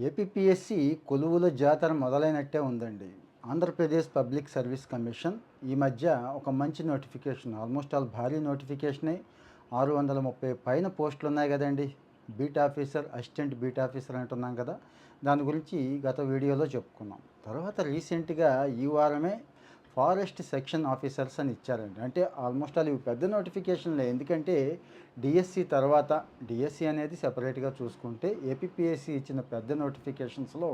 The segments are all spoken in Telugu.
ఏపీఎస్సి కొలువుల జాతర మొదలైనట్టే ఉందండి. ఆంధ్రప్రదేశ్ పబ్లిక్ సర్వీస్ కమిషన్ ఈ మధ్య ఒక మంచి నోటిఫికేషన్ ఆల్మోస్ట్ ఆల్ భారీ నోటిఫికేషనే. ఆరు వందల ముప్పై పైన పోస్టులు ఉన్నాయి కదండి. Beat officer assistant beat officer అంటున్నాం కదా. దాని గురించి గత వీడియోలో చెప్పుకున్నాం. తర్వాత రీసెంట్గా ఈ వారమే ఫారెస్ట్ సెక్షన్ ఆఫీసర్స్ అని ఇచ్చారండి. అంటే ఆల్మోస్ట్ ఆల్ ఇవి పెద్ద నోటిఫికేషన్లే. ఎందుకంటే డిఎస్సి తర్వాత డిఎస్సి అనేది సెపరేట్గా చూసుకుంటే ఏపీపీఎస్సి ఇచ్చిన పెద్ద నోటిఫికేషన్స్లో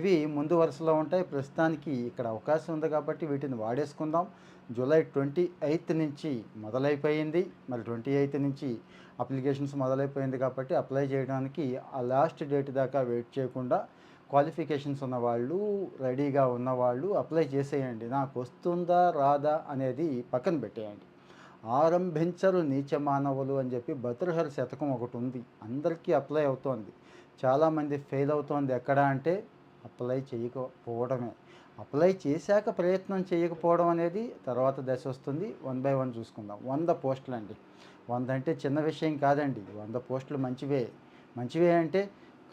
ఇవి ముందు వరుసలో ఉంటాయి. ప్రస్తుతానికి ఇక్కడ అవకాశం ఉంది కాబట్టి వీటిని వాడేసుకుందాం. జూలై ట్వంటీ ఎయిత్ నుంచి మొదలైపోయింది. మరి ట్వంటీ ఎయిత్ నుంచి అప్లికేషన్స్ మొదలైపోయింది కాబట్టి అప్లై చేయడానికి ఆ లాస్ట్ డేట్ దాకా వెయిట్ చేయకుండా క్వాలిఫికేషన్స్ ఉన్నవాళ్ళు రెడీగా ఉన్నవాళ్ళు అప్లై చేసేయండి. నాకు వస్తుందా రాదా అనేది పక్కన పెట్టేయండి. ఆరంభించరు నీచ మానవులు అని చెప్పి భతృహరి శతకం ఒకటి ఉంది. అందరికీ అప్లై అవుతోంది. చాలామంది ఫెయిల్ అవుతోంది. ఎక్కడ అంటే అప్లై చేయకపోవడమే. అప్లై చేశాక ప్రయత్నం చేయకపోవడం అనేది తర్వాత దశ వస్తుంది. వన్ బై వన్ చూసుకుందాం. వంద పోస్టులు అండి వంద అంటే చిన్న విషయం కాదండి. వంద పోస్టులు మంచివే. మంచివే అంటే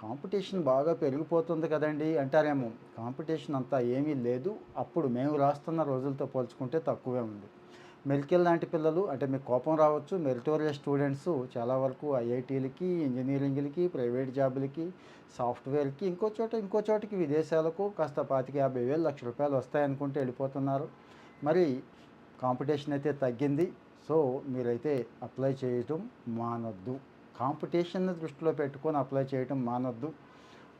కాంపిటీషన్ బాగా పెరిగిపోతుంది కదండి అంటారేమో. కాంపిటీషన్ అంతా ఏమీ లేదు. అప్పుడు మేము రాస్తున్న రోజులతో పోల్చుకుంటే తక్కువే ఉంది. మెడికల్ లాంటి పిల్లలు అంటే మీకు కోపం రావచ్చు. మెరిటోరియల్ స్టూడెంట్స్ చాలా వరకు ఐఐటీలకి ఇంజనీరింగ్లకి ప్రైవేట్ జాబులకి సాఫ్ట్వేర్కి ఇంకో చోట ఇంకో చోటకి విదేశాలకు కాస్త పాతిక యాభై వేలు లక్ష రూపాయలు వస్తాయనుకుంటే వెళ్ళిపోతున్నారు. మరి కాంపిటీషన్ అయితే తగ్గింది. సో మీరైతే అప్లై చేయటం మానొద్దు. కాంపిటీషన్ని దృష్టిలో పెట్టుకొని అప్లై చేయటం మానొద్దు.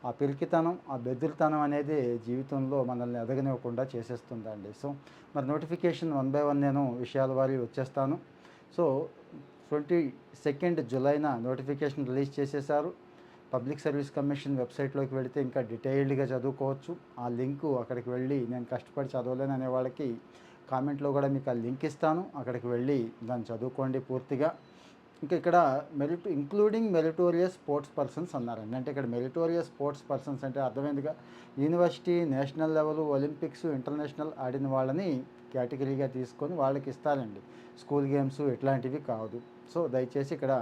ఆ పిరికితనం ఆ బెదిరితనం అనేది జీవితంలో మనల్ని ఎదగనివ్వకుండా చేసేస్తుందండి. సో మరి నోటిఫికేషన్ వన్ బై వన్ నేను విషయాల వారి వచ్చేస్తాను. సో ట్వంటీ సెకండ్ జులైన నోటిఫికేషన్ రిలీజ్ చేసేశారు. పబ్లిక్ సర్వీస్ కమిషన్ వెబ్సైట్లోకి వెళితే ఇంకా డీటెయిల్డ్గా చదువుకోవచ్చు. ఆ లింకు అక్కడికి వెళ్ళి నేను కష్టపడి చదవలేను అనే వాళ్ళకి కామెంట్లో కూడా మీకు ఆ లింక్ ఇస్తాను. అక్కడికి వెళ్ళి దాన్ని చదువుకోండి పూర్తిగా. ఇంకా ఇక్కడ merit including meritorious sports persons అన్నారండి. అంటే ఇక్కడ మెరిటోరియస్ స్పోర్ట్స్ పర్సన్స్ అంటే అర్థమైందిగా university national level Olympics international ఆడిన వాళ్ళని కేటగిరీగా తీసుకొని వాళ్ళకి ఇస్తారండి. స్కూల్ గేమ్స్ ఇట్లాంటివి కాదు. సో దయచేసి ఇక్కడ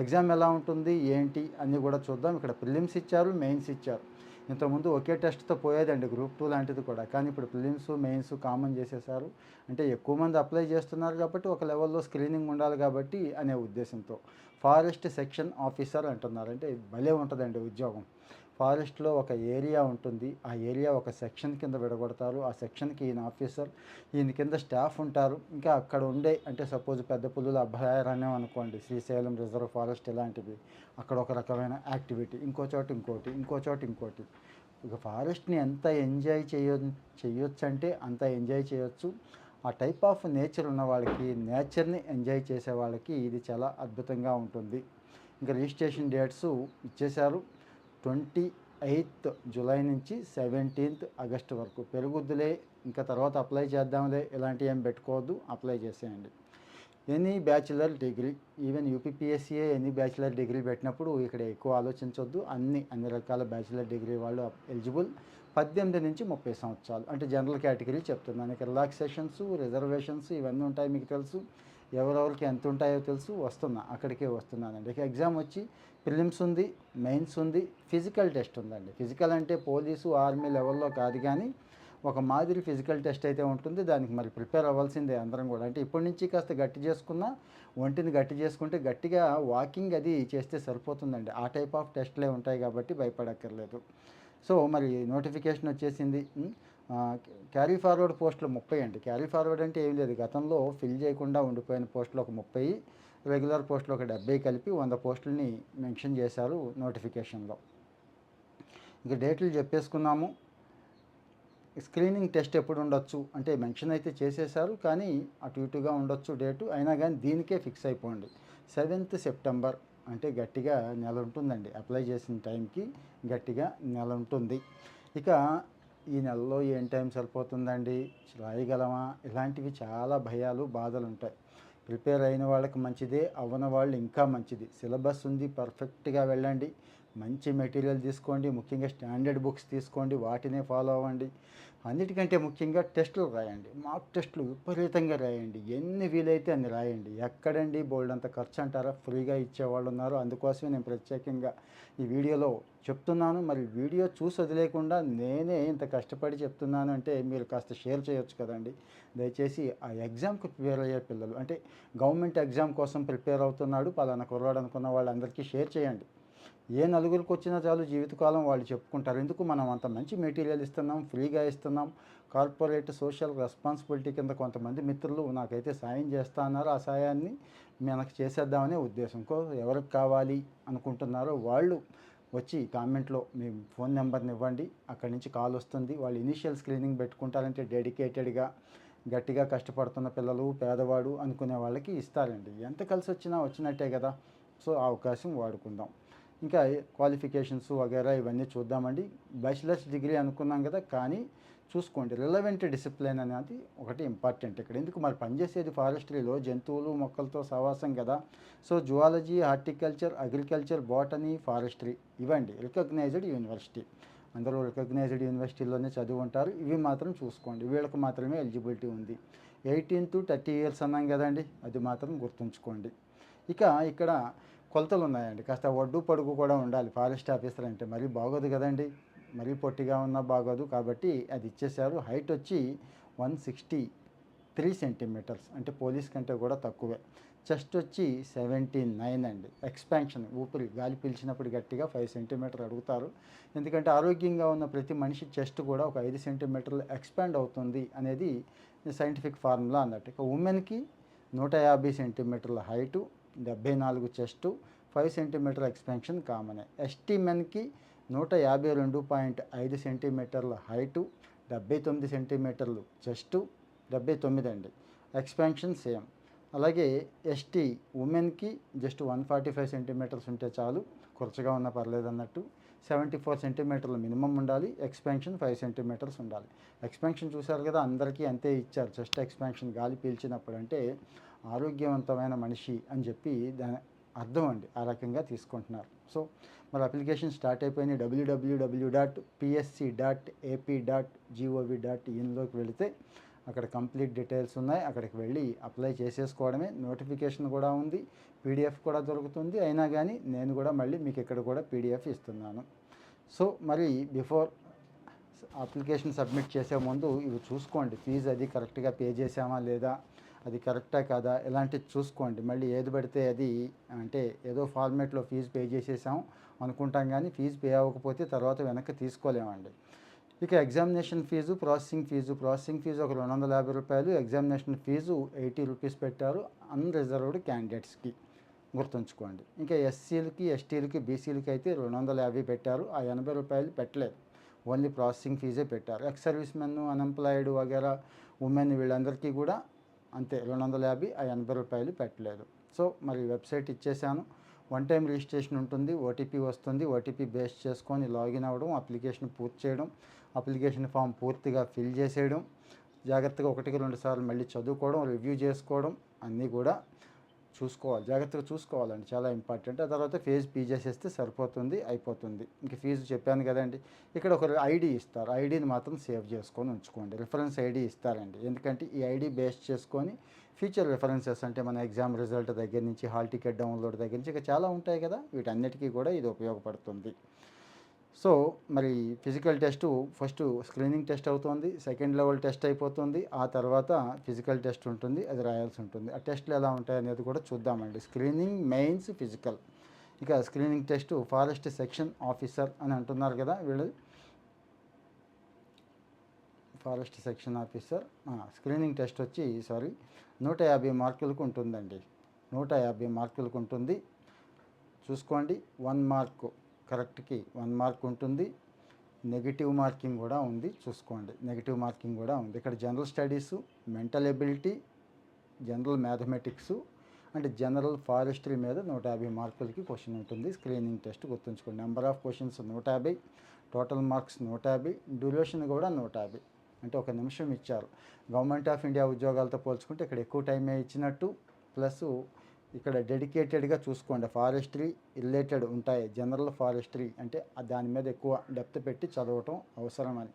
ఎగ్జామ్ ఎలా ఉంటుంది ఏంటి అన్నీ కూడా చూద్దాం. ఇక్కడ ప్రిలిమ్స్ ఇచ్చారు మెయిన్స్ ఇచ్చారు. ఇంతకుముందు ఒకే టెస్ట్తో పోయేదండి గ్రూప్ టూ లాంటిది కూడా. కానీ ఇప్పుడు ప్రిలిమ్స్ మెయిన్స్ కామన్ చేసేసారు అంటే ఎక్కువ మంది అప్లై చేస్తున్నారు కాబట్టి ఒక లెవెల్లో స్క్రీనింగ్ ఉండాలి కాబట్టి అనే ఉద్దేశంతో. ఫారెస్ట్ సెక్షన్ ఆఫీసర్ అంటున్నారు. అంటే భలే ఉంటుందండి ఉద్యోగం. ఫారెస్ట్లో ఒక ఏరియా ఉంటుంది. ఆ ఏరియా ఒక సెక్షన్ కింద విడగొడతారు. ఆ సెక్షన్కి ఈయన ఆఫీసర్ ఈయన కింద స్టాఫ్ ఉంటారు. ఇంకా అక్కడ ఉండే అంటే సపోజ్ పెద్ద పుల్లుల అభయారణ్యం అనుకోండి శ్రీశైలం రిజర్వ్ ఫారెస్ట్ ఇలాంటివి. అక్కడ ఒక రకమైన యాక్టివిటీ. ఇంకో చోట ఇంకోటి ఇంకో చోట ఇంకోటి. ఇక ఫారెస్ట్ని ఎంత ఎంజాయ్ చేయ చేయొచ్చు అంటే అంత ఎంజాయ్ చేయొచ్చు. ఆ టైప్ ఆఫ్ నేచర్ ఉన్న వాళ్ళకి నేచర్ని ఎంజాయ్ చేసే వాళ్ళకి ఇది చాలా అద్భుతంగా ఉంటుంది. ఇంకా రిజిస్ట్రేషన్ డేట్స్ ఇచ్చేశారు. ట్వంటీ ఎయిత్ జూలై నుంచి సెవెంటీన్త్ ఆగస్ట్ వరకు. పెరుగుద్దులే ఇంకా తర్వాత అప్లై చేద్దాంలే ఇలాంటివి ఏం పెట్టుకోవద్దు అప్లై చేసేయండి. ఎనీ బ్యాచిలర్ డిగ్రీ ఈవెన్ యూపీపీఎస్సీఏ ఎనీ బ్యాచిలర్ డిగ్రీ పెట్టినప్పుడు ఇక్కడ ఎక్కువ ఆలోచించవద్దు అన్ని అన్ని రకాల బ్యాచిలర్ డిగ్రీ వాళ్ళు ఎలిజిబుల్. పద్దెనిమిది నుంచి ముప్పై సంవత్సరాలు అంటే జనరల్ కేటగిరీ చెప్తున్నాను. ఇక రిలాక్సేషన్స్ రిజర్వేషన్స్ ఇవన్నీ ఉంటాయి మీకు తెలుసు. ఎవరెవరికి ఎంత ఉంటాయో తెలుసు వస్తున్నా అక్కడికే వస్తున్నానండి. ఇక ఎగ్జామ్ వచ్చి ప్రిలిమ్స్ ఉంది మెయిన్స్ ఉంది ఫిజికల్ టెస్ట్ ఉందండి. ఫిజికల్ అంటే పోలీసు ఆర్మీ లెవెల్లో కాదు కానీ ఒక మాదిరి ఫిజికల్ టెస్ట్ అయితే ఉంటుంది. దానికి మరి ప్రిపేర్ అవ్వాల్సిందే అందరం కూడా. అంటే ఇప్పటి నుంచి కాస్త గట్టి చేసుకున్నా ఒంటిని గట్టి చేసుకుంటే గట్టిగా వాకింగ్ అది చేస్తే సరిపోతుందండి. ఆ టైప్ ఆఫ్ టెస్ట్లే ఉంటాయి కాబట్టి భయపడక్కర్లేదు. సో మరి నోటిఫికేషన్ వచ్చేసింది. క్యారీ ఫార్వర్డ్ పోస్టులు ముప్పై అండి. క్యారీ ఫార్వర్డ్ అంటే ఏం లేదు. గతంలో ఫిల్ చేయకుండా ఉండిపోయిన పోస్టులు ఒక ముప్పై. రెగ్యులర్ పోస్టులు ఒక డెబ్బై కలిపి వంద పోస్టులని మెన్షన్ చేశారు నోటిఫికేషన్లో. ఇక డేట్లు చెప్పేసుకున్నాము. స్క్రీనింగ్ టెస్ట్ ఎప్పుడు ఉండొచ్చు అంటే మెన్షన్ అయితే చేసేశారు కానీ అటు ఇటుగా ఉండొచ్చు డేటు. అయినా కానీ దీనికే ఫిక్స్ అయిపోండి సెవెంత్ సెప్టెంబర్ అంటే గట్టిగా నెల ఉంటుందండి. అప్లై చేసిన టైంకి గట్టిగా నెల ఉంటుంది. ఇక ఈ నెలలో ఏం టైం సరిపోతుందండి? రాయగలమా? ఇలాంటివి చాలా భయాలు బాధలు ఉంటాయి ప్రిపేర్ అయిన వాళ్ళకి మంచిదే అవ్వని వాళ్ళు ఇంకా మంచిది. సిలబస్ ఉంది పర్ఫెక్ట్గా వెళ్ళండి. మంచి మెటీరియల్ తీసుకోండి ముఖ్యంగా స్టాండర్డ్ బుక్స్ తీసుకోండి వాటినే ఫాలో అవ్వండి. అన్నిటికంటే ముఖ్యంగా టెస్టులు రాయండి. మాక్ టెస్టులు విపరీతంగా రాయండి. ఎన్ని వీలైతే అన్ని రాయండి. ఎక్కడండి బోల్డ్ అంత ఖర్చు అంటారా? ఫ్రీగా ఇచ్చేవాళ్ళు ఉన్నారు. అందుకోసమే నేను ప్రత్యేకంగా ఈ వీడియోలో చెప్తున్నాను. మరి వీడియో చూసి వదిలేకుండా నేనే ఇంత కష్టపడి చెప్తున్నాను అంటే మీరు కాస్త షేర్ చేయొచ్చు కదండి. దయచేసి ఆ ఎగ్జామ్కి ప్రిపేర్ అయ్యే పిల్లలు అంటే గవర్నమెంట్ ఎగ్జామ్ కోసం ప్రిపేర్ అవుతున్నాడు పలానా కుర్రాడు అనుకున్న వాళ్ళందరికీ షేర్ చేయండి. ఏ నలుగురికి వచ్చినా చాలు జీవితకాలం వాళ్ళు చెప్పుకుంటారు. ఎందుకు మనం అంత మంచి మెటీరియల్ ఇస్తున్నాం ఫ్రీగా ఇస్తున్నాం కార్పొరేట్ సోషల్ రెస్పాన్సిబిలిటీ కింద కొంతమంది మిత్రులు నాకైతే సాయం చేస్తా అన్నారు. ఆ సాయాన్ని మనకు చేసేద్దామనే ఉద్దేశం. కో ఎవరికి కావాలి అనుకుంటున్నారో వాళ్ళు వచ్చి కామెంట్లో మీ ఫోన్ నెంబర్ని ఇవ్వండి. అక్కడి నుంచి కాల్ వస్తుంది. వాళ్ళు ఇనీషియల్ స్క్రీనింగ్ పెట్టుకుంటారంటే డెడికేటెడ్గా గట్టిగా కష్టపడుతున్న పిల్లలు పేదవాడు అనుకునే వాళ్ళకి ఇస్తారండి. ఎంత కలిసి వచ్చినా వచ్చినట్టే కదా. సో అవకాశం వాడుకుందాం. ఇంకా క్వాలిఫికేషన్స్ వగేరా ఇవన్నీ చూద్దామండి. బ్యాచిలర్స్ డిగ్రీ అనుకున్నాం కదా కానీ చూసుకోండి రిలవెంట్ డిసిప్లిన్ అనేది ఒకటి ఇంపార్టెంట్ ఇక్కడ. ఎందుకు మరి పనిచేసేది ఫారెస్ట్రీలో జంతువులు మొక్కలతో సహవాసం కదా. So zoology horticulture agriculture botany forestry ఇవండి. రికగ్నైజ్డ్ యూనివర్సిటీ అందరూ రికగ్నైజ్డ్ యూనివర్సిటీలోనే చదువు ఉంటారు ఇవి మాత్రం చూసుకోండి. వీళ్ళకి మాత్రమే ఎలిజిబిలిటీ ఉంది. ఎయిటీన్ టు థర్టీ ఇయర్స్ అన్నాం కదండి. అది మాత్రం గుర్తుంచుకోండి. ఇక ఇక్కడ కొలతలు ఉన్నాయండి కాస్త ఒడ్డు పొడుగు కూడా ఉండాలి. ఫారెస్ట్ ఆఫీసర్ అంటే మరీ బాగోదు కదండి. మరీ పొట్టిగా ఉన్నా బాగోదు. కాబట్టి అది ఇచ్చేశారు. హైట్ వచ్చి వన్ సిక్స్టీ త్రీ సెంటీమీటర్స్. అంటే పోలీస్ కంటే కూడా తక్కువే. చెస్ట్ వచ్చి సెవెంటీ నైన్ అండి. ఎక్స్పాన్షన్ ఊపిరి. గాలి పీల్చినప్పుడు గట్టిగా ఫైవ్ సెంటీమీటర్ అడుగుతారు. ఎందుకంటే ఆరోగ్యంగా ఉన్న ప్రతి మనిషి చెస్ట్ కూడా ఒక ఐదు సెంటీమీటర్లు ఎక్స్పాండ్ అవుతుంది అనేది సైంటిఫిక్ ఫార్ములా అన్నట్టు. ఇక ఉమెన్కి నూట యాభై సెంటీమీటర్ల హైటు డెబ్బై నాలుగు చెస్టు ఫైవ్ సెంటీమీటర్ ఎక్స్పెన్షన్ కామనే. ఎస్టీ మెన్కి నూట యాభై రెండు పాయింట్ ఐదు సెంటీమీటర్ల హైటు డెబ్బై తొమ్మిది సెంటీమీటర్లు చెస్టు డెబ్బై తొమ్మిది అండి. Expansion same. అలాగే ఎస్టీ ఉమెన్కి just one forty five centimeters ఉంటే చాలు కురచగా ఉన్నా పర్లేదు అన్నట్టు. సెవెంటీ ఫోర్ సెంటీమీటర్లు మినిమం ఉండాలి ఎక్స్పెన్షన్ ఫైవ్ సెంటీమీటర్స్ ఉండాలి. ఎక్స్పెన్షన్ చూశారు కదా అందరికీ అంతే ఇచ్చారు. చెస్ట్ ఎక్స్పెన్షన్ గాలి పీల్చినప్పుడు అంటే ఆరోగ్యవంతమైన మనిషి అని చెప్పి దాని అర్థం అండి ఆ రకంగా తీసుకుంటున్నారు. సో మరి అప్లికేషన్ స్టార్ట్ అయిపోయినాయి WWW dot PSC dot AP dot GOV dot ఇన్లోకి వెళితే అక్కడ కంప్లీట్ డీటెయిల్స్ ఉన్నాయి. అక్కడికి వెళ్ళి అప్లై చేసేసుకోవడమే. నోటిఫికేషన్ కూడా ఉంది. పీడిఎఫ్ కూడా దొరుకుతుంది. అయినా కానీ నేను కూడా మళ్ళీ మీకు ఇక్కడ కూడా పీడిఎఫ్ ఇస్తున్నాను. సో మరి బిఫోర్ అప్లికేషన్ సబ్మిట్ చేసే ముందు ఇవి చూసుకోండి. ఫీజు అది కరెక్ట్గా పే చేసామా లేదా అది కరెక్టా కాదా? ఇలాంటివి చూసుకోండి. మళ్ళీ ఏది పడితే అది అంటే ఏదో ఫార్మేట్లో ఫీజు పే చేసేసాం అనుకుంటాం కానీ ఫీజు పే అవ్వకపోతే తర్వాత వెనక్కి తీసుకోలేమండి. ఇక examination fee processing fee. Processing fee ఒక రెండు వందల యాభై రూపాయలు. ఎగ్జామినేషన్ ఫీజు ఎయిటీ రూపీస్ పెట్టారు అన్రిజర్వ్డ్ క్యాండిడేట్స్కి గుర్తుంచుకోండి. ఇంకా ఎస్సీలకి ఎస్టీలకి బీసీలకి అయితే రెండు వందల యాభై పెట్టారు. ఆ ఎనభై రూపాయలు పెట్టలేదు. ఓన్లీ ప్రాసెసింగ్ ఫీజే పెట్టారు. ఎక్స్ సర్వీస్ మెన్ అన్ఎంప్లాయిడ్ వగేరా ఉమెన్ వీళ్ళందరికీ కూడా అంతే రెండు వందల యాభై ఆ ఎనభై రూపాయలు పెట్టలేదు. సో మరి వెబ్సైట్ ఇచ్చేసాను. వన్ టైం రిజిస్ట్రేషన్ ఉంటుంది ఓటీపీ వస్తుంది ఓటీపీ బేస్ చేసుకొని లాగిన్ అవ్వడం అప్లికేషన్ పూర్తి చేయడం అప్లికేషన్ ఫామ్ పూర్తిగా ఫిల్ చేసేయడం జాగ్రత్తగా ఒకటికి రెండు సార్లు మళ్ళీ చదువుకోవడం రివ్యూ చేసుకోవడం అన్నీ కూడా చూసుకోవాలి. జాగ్రత్తగా చూసుకోవాలండి. చాలా ఇంపార్టెంట్. ఆ తర్వాత ఫీజు పే చేసేస్తే సరిపోతుంది అయిపోతుంది. ఇంక ఫీజు చెప్పాను కదండి. ఇక్కడ ఒక ఐడి ఇస్తారు. ఐడిని మాత్రం సేవ్ చేసుకొని ఉంచుకోండి. రిఫరెన్స్ ఐడి ఇస్తారండి. ఎందుకంటే ఈ ఐడి బేస్ చేసుకొని ఫ్యూచర్ రిఫరెన్సెస్ అంటే మన ఎగ్జామ్ రిజల్ట్ దగ్గర నుంచి హాల్ టికెట్ డౌన్లోడ్ దగ్గర నుంచి ఇక చాలా ఉంటాయి కదా. వీటన్నిటికీ కూడా ఇది ఉపయోగపడుతుంది. సో మరి physical test first screening test అవుతుంది సెకండ్ లెవెల్ టెస్ట్ అయిపోతుంది ఆ తర్వాత ఫిజికల్ టెస్ట్ ఉంటుంది అది రాయాల్సి ఉంటుంది. ఆ టెస్ట్లు ఎలా ఉంటాయి అనేది కూడా చూద్దామండి. Screening mains physical. ఇక screening test forest section officer అని అంటున్నారు కదా వీళ్ళు. Forest section officer. Screening test వచ్చి సారీ నూట యాభై మార్కులకు ఉంటుందండి. నూట యాభై మార్కులకు ఉంటుంది. చూసుకోండి వన్ మార్కు. కరెక్ట్కి వన్ మార్క్ ఉంటుంది. నెగిటివ్ మార్కింగ్ కూడా ఉంది. చూసుకోండి. నెగిటివ్ మార్కింగ్ కూడా ఉంది. ఇక్కడ general studies mental ability general mathematics అంటే జనరల్ ఫారెస్ట్రీ మీద నూట యాభై మార్కులకి క్వశ్చన్ ఉంటుంది. స్క్రీనింగ్ టెస్ట్ గుర్తుంచుకోండి. నెంబర్ ఆఫ్ క్వశ్చన్స్ నూట యాభై టోటల్ మార్క్స్ నూట యాభై డ్యూరేషన్ కూడా నూట యాభై. అంటే ఒక నిమిషం ఇచ్చారు. గవర్నమెంట్ ఆఫ్ ఇండియా ఉద్యోగాలతో పోల్చుకుంటే ఇక్కడ ఎక్కువ టైమే ఇచ్చినట్టు. ప్లస్ ఇక్కడ డెడికేటెడ్గా చూసుకోండి. ఫారెస్ట్రీ రిలేటెడ్ ఉంటాయి. జనరల్ ఫారెస్ట్రీ అంటే దాని మీద ఎక్కువ డెప్త్ పెట్టి చదవటం అవసరమని.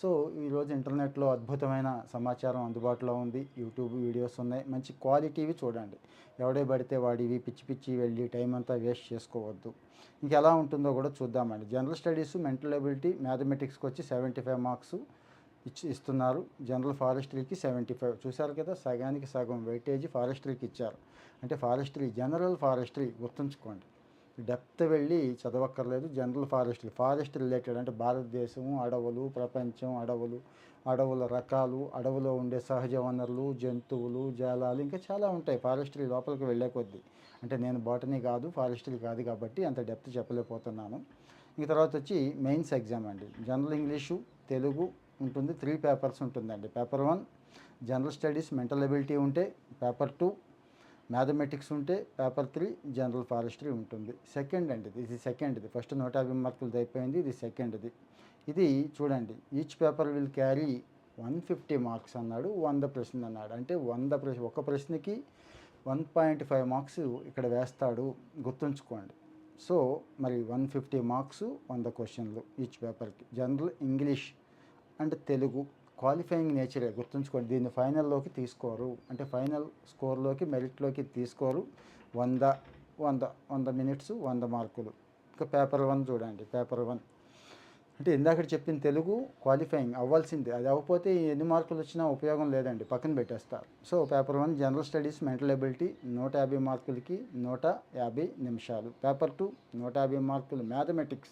సో ఈరోజు ఇంటర్నెట్లో అద్భుతమైన సమాచారం అందుబాటులో ఉంది. యూట్యూబ్ వీడియోస్ ఉన్నాయి. మంచి క్వాలిటీవి చూడండి. ఎవడే పడితే వాడివి పిచ్చి పిచ్చి వెళ్ళి టైం అంతా వేస్ట్ చేసుకోవద్దు. ఇంకెలా ఉంటుందో కూడా చూద్దామండి. జనరల్ స్టడీస్ మెంటల్ ఎబిలిటీ మ్యాథమెటిక్స్కి వచ్చి సెవెంటీ ఫైవ్ మార్క్స్ ఇచ్చి ఇస్తున్నారు. జనరల్ ఫారెస్ట్రీకి సెవెంటీ ఫైవ్. చూశారు కదా సగానికి సగం వెయిటేజ్ ఫారెస్ట్రీకి ఇచ్చారు. అంటే ఫారెస్ట్రీ జనరల్ ఫారెస్ట్రీ గుర్తుంచుకోండి. డెప్త్ వెళ్ళి చదవక్కర్లేదు. జనరల్ ఫారెస్ట్రీ ఫారెస్ట్ రిలేటెడ్ అంటే భారతదేశం అడవులు ప్రపంచం అడవులు అడవుల రకాలు అడవులో ఉండే సహజ వనరులు జంతువులు జాలాలు ఇంకా చాలా ఉంటాయి. ఫారెస్ట్రీ లోపలికి వెళ్ళే కొద్దీ. అంటే నేను బాటనీ కాదు ఫారెస్ట్రీ కాదు కాబట్టి అంత డెప్త్ చెప్పలేకపోతున్నాను. ఇంక తర్వాత వచ్చి మెయిన్స్ ఎగ్జామ్ అండి. జనరల్ ఇంగ్లీషు తెలుగు ఉంటుంది. త్రీ పేపర్స్ ఉంటుందండి. Paper one general studies mental ability ఉంటే పేపర్ టూ మ్యాథమెటిక్స్ ఉంటే పేపర్ త్రీ జనరల్ ఫారెస్ట్రీ ఉంటుంది. సెకండ్ అండి ఇది. సెకండ్ది ఫస్ట్ నూట యాభై మార్కులది అయిపోయింది. ఇది సెకండ్ది ఇది. చూడండి. Each paper will carry one fifty marks అన్నాడు. వంద ప్రశ్న అన్నాడు. అంటే వంద ప్రశ్న ఒక ప్రశ్నకి వన్ పాయింట్ ఫైవ్ మార్క్స్ ఇక్కడ వేస్తాడు. గుర్తుంచుకోండి. సో మరి వన్ ఫిఫ్టీ మార్క్స్ వంద క్వశ్చన్లు ఈచ్ పేపర్కి general English and Telugu qualifying నేచరే గుర్తుంచుకోండి. దీన్ని ఫైనల్లోకి తీసుకోరు. అంటే ఫైనల్ స్కోర్లోకి మెరిట్లోకి తీసుకోరు. వంద వంద వంద మినిట్స్ వంద మార్కులు. ఇంకా పేపర్ వన్ చూడండి పేపర్ వన్. అంటే ఇందాక చెప్పిన తెలుగు క్వాలిఫైయింగ్ అవ్వాల్సిందే. అది అవ్వకపోతే ఎన్ని మార్కులు వచ్చినా ఉపయోగం లేదండి పక్కన పెట్టేస్తారు. So paper one general studies mental ability నూట యాభై మార్కులకి నూట యాభై నిమిషాలు. పేపర్ టూ నూట యాభై మార్కులు మ్యాథమెటిక్స్.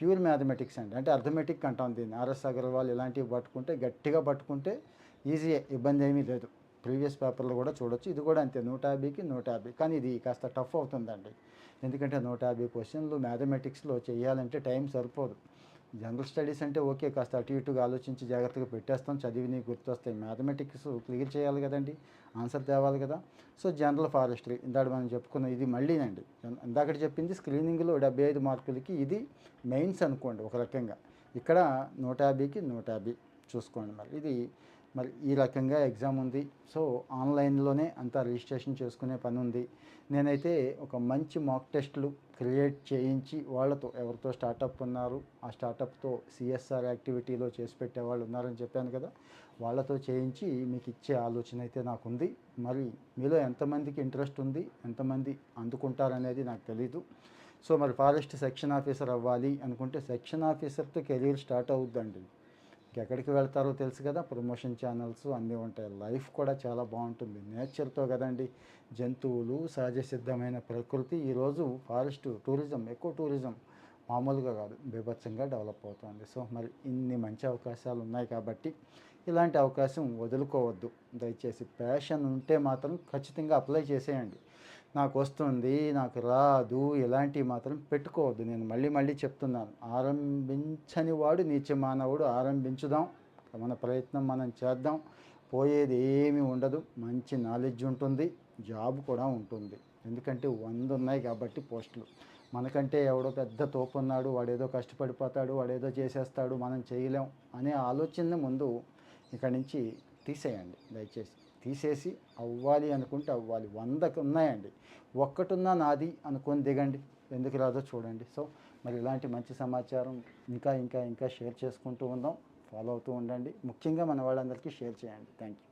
ప్యూర్ మ్యాథమెటిక్స్ అండి. అంటే అర్థమెటిక్ అంటాం దీన్ని. ఆర్ఎస్ అగర్వాల్ ఇలాంటివి పట్టుకుంటే గట్టిగా పట్టుకుంటే ఈజీ ఇబ్బంది ఏమీ లేదు. ప్రీవియస్ పేపర్లో కూడా చూడొచ్చు. ఇది కూడా అంతే నూట యాభైకి నూట యాభై. కానీ ఇది కాస్త టఫ్ అవుతుందండి. ఎందుకంటే నూట యాభై క్వశ్చన్లు మ్యాథమెటిక్స్లో చేయాలంటే టైం సరిపోదు. జనరల్ స్టడీస్ అంటే ఓకే కాస్త అటు ఇటుగా ఆలోచించి జాగ్రత్తగా పెట్టేస్తాం చదివి నీకు గుర్తొస్తాయి. మ్యాథమెటిక్స్ క్లియర్ చేయాలి కదండి ఆన్సర్ తేవాలి కదా. సో జనరల్ ఫారెస్ట్రీ ఇందాక మనం చెప్పుకున్న ఇది మళ్ళీనండి. ఇందాక చెప్పింది స్క్రీనింగ్లో డెబ్బై ఐదు మార్కులకి ఇది మెయిన్స్ అనుకోండి ఒక రకంగా. ఇక్కడ నూట యాభైకి నూట యాభై చూసుకోండి మరి. ఇది మరి ఈ రకంగా ఎగ్జామ్ ఉంది. సో ఆన్లైన్లోనే అంతా రిజిస్ట్రేషన్ చేసుకునే పని ఉంది నేనైతే ఒక మంచి మాక్ టెస్ట్లు క్రియేట్ చేయించి వాళ్ళతో ఎవరితో స్టార్టప్ ఉన్నారు ఆ స్టార్టప్తో సిఎస్ఆర్ యాక్టివిటీలో చేసి పెట్టే వాళ్ళు ఉన్నారని చెప్పాను కదా వాళ్ళతో చేయించి మీకు ఇచ్చే ఆలోచన అయితే నాకు ఉంది మరి మీలో ఎంతమందికి ఇంట్రెస్ట్ ఉంది ఎంతమంది అందుకుంటారనేది నాకు తెలీదు. సో మరి ఫారెస్ట్ సెక్షన్ ఆఫీసర్ అవ్వాలి అనుకుంటే సెక్షన్ ఆఫీసర్తో కెరీర్ స్టార్ట్ అవుద్దండి. ఎక్కడికి వెళ్తారో తెలుసు కదా ప్రమోషన్ ఛానల్స్ అన్నీ ఉంటాయి. లైఫ్ కూడా చాలా బాగుంటుంది. నేచర్తో కదండి జంతువులు సహజ సిద్ధమైన ప్రకృతి. ఈరోజు ఫారెస్ట్ టూరిజం ఎక్కువ టూరిజం మామూలుగా కాదు బీభత్సంగా డెవలప్ అవుతుంది. సో మరి ఇన్ని మంచి అవకాశాలు ఉన్నాయి కాబట్టి ఇలాంటి అవకాశం వదులుకోవద్దు. దయచేసి ప్యాషన్ ఉంటే మాత్రం ఖచ్చితంగా అప్లై చేసేయండి. నాకు వస్తుంది నాకు రాదు ఇలాంటివి మాత్రం పెట్టుకోవద్దు. నేను మళ్ళీ మళ్ళీ చెప్తున్నాను ఆరంభించని వాడు నీచ మానవుడు ఆరంభించుదాం మన ప్రయత్నం మనం చేద్దాం. పోయేది ఏమీ ఉండదు మంచి నాలెడ్జ్ ఉంటుంది జాబ్ కూడా ఉంటుంది. ఎందుకంటే వంద ఉన్నాయి కాబట్టి పోస్టులు. మనకంటే ఎవడో పెద్ద తోపు ఉన్నాడు వాడేదో కష్టపడిపోతాడు వాడేదో చేసేస్తాడు మనం చేయలేం అనే ఆలోచన ముందు ఇక్కడి నుంచి తీసేయండి దయచేసి. తీసేసి అవ్వాలి అనుకుంటే అవ్వాలి. వందకు ఉన్నాయండి. ఒక్కటున్నా నాది అనుకొని దిగండి. ఎందుకు రాదో చూడండి. సో మరి ఇలాంటి మంచి సమాచారం ఇంకా ఇంకా ఇంకా షేర్ చేసుకుంటూ ఉందాం. ఫాలో అవుతూ ఉండండి. ముఖ్యంగా మన వాళ్ళందరికీ షేర్ చేయండి. Thank you